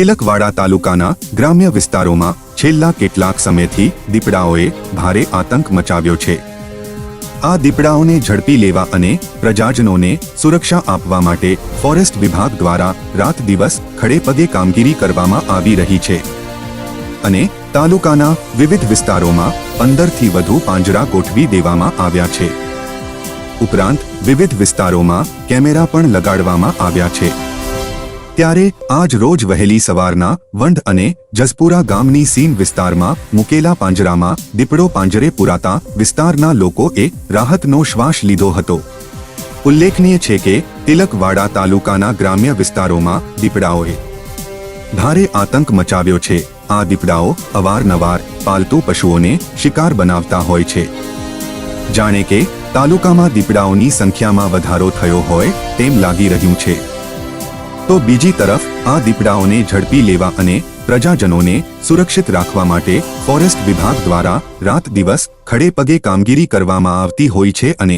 તિલકવાડા તાલુકાના ગ્રામ્ય વિસ્તારોમાં છેલ્લા કેટલાક સમયથી દીપડાઓએ ભારે આતંક મચાવ્યો છે. આ દીપડાઓને ઝડપી લેવા અને પ્રજાજનોને સુરક્ષા આપવા માટે ફોરેસ્ટ વિભાગ દ્વારા રાત દિવસ ખડેપગે કામગીરી કરવામાં આવી રહી છે. અને તાલુકાના વિવિધ વિસ્તારોમાં પંદરથી વધુ પાંજરા ગોઠવી દેવામાં આવ્યા છે. ઉપરાંત વિવિધ વિસ્તારોમાં કેમેરા પણ લગાડવામાં આવ્યા છે. ત્યારે આજ રોજ વહેલી સવારના વંઢ અને જસપુરા ગામની સીમ વિસ્તારમાં મુકેલા પાંજરામાં દીપડો પાંજરે પુરાતા વિસ્તારના લોકોએ રાહતનો શ્વાસ લીધો હતો. ઉલ્લેખનીય છે કે તિલકવાડા તાલુકાના ગ્રામ્ય વિસ્તારોમાં દીપડાઓએ ભારે આતંક મચાવ્યો છે. આ દીપડાઓ અવારનવાર પાલતુ પશુઓને શિકાર બનાવતા હોય છે. જાણે કે તાલુકામાં દીપડાઓની સંખ્યામાં વધારો થયો હોય તેમ લાગી રહ્યું છે. તો બીજી તરફ આ દીપડાઓને ઝડપી લેવા અને પ્રજાજનોને સુરક્ષિત રાખવા માટે ફોરેસ્ટ વિભાગ દ્વારા રાત દિવસ ખડે પગે કામગીરી કરવામાં આવતી હોય છે અને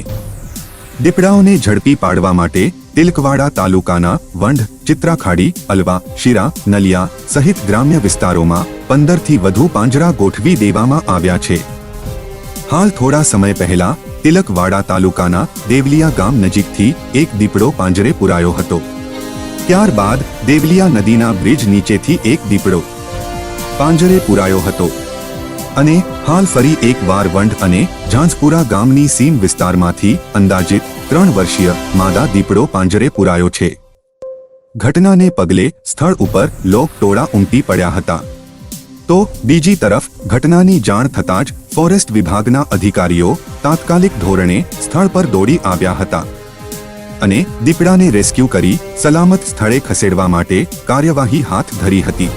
દીપડાઓને ઝડપી પાડવા માટે તિલકવાડા તાલુકાના વંઢ ચિત્રાખાડી, અલવા, શિરા, નલિયા સહિત ગ્રામ્ય વિસ્તારોમાં પંદરથી વધુ પાંજરા ગોઠવી દેવામાં આવ્યા છે. હાલ થોડા સમય પહેલા તિલકવાડા તાલુકાના દેવલિયા ગામ નજીકથી એક દીપડો પાંજરે પુરાયો હતો. ત્યારબાદ દેવલિયા નદીના બ્રિજ નીચેથી એક દીપડો પાંજરે પુરાયો હતો. અને હાલ ફરી એકવાર વંઢ અને ઝાંઝપુરા ગામની સીમ વિસ્તારમાંથી અંદાજિત ત્રણ વર્ષીય માદા દીપડો પાંજરે પુરાયો છે. ઘટનાને પગલે સ્થળ ઉપર લોક ટોળા ઉમટી પડ્યા હતા. તો બીજી તરફ ઘટનાની જાણ થતાં જ ફોરેસ્ટ વિભાગના અધિકારીઓ તાત્કાલિક ધોરણે સ્થળ પર દોડી આવ્યા હતા. અને દીપડાને રેસ્ક્યુ કરી સલામત સ્થળે ખસેડવા માટે કાર્યવાહી હાથ ધરી હતી.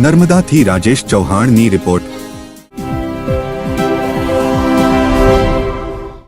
નર્મદાથી રાજેશ ચૌહાણની રિપોર્ટ.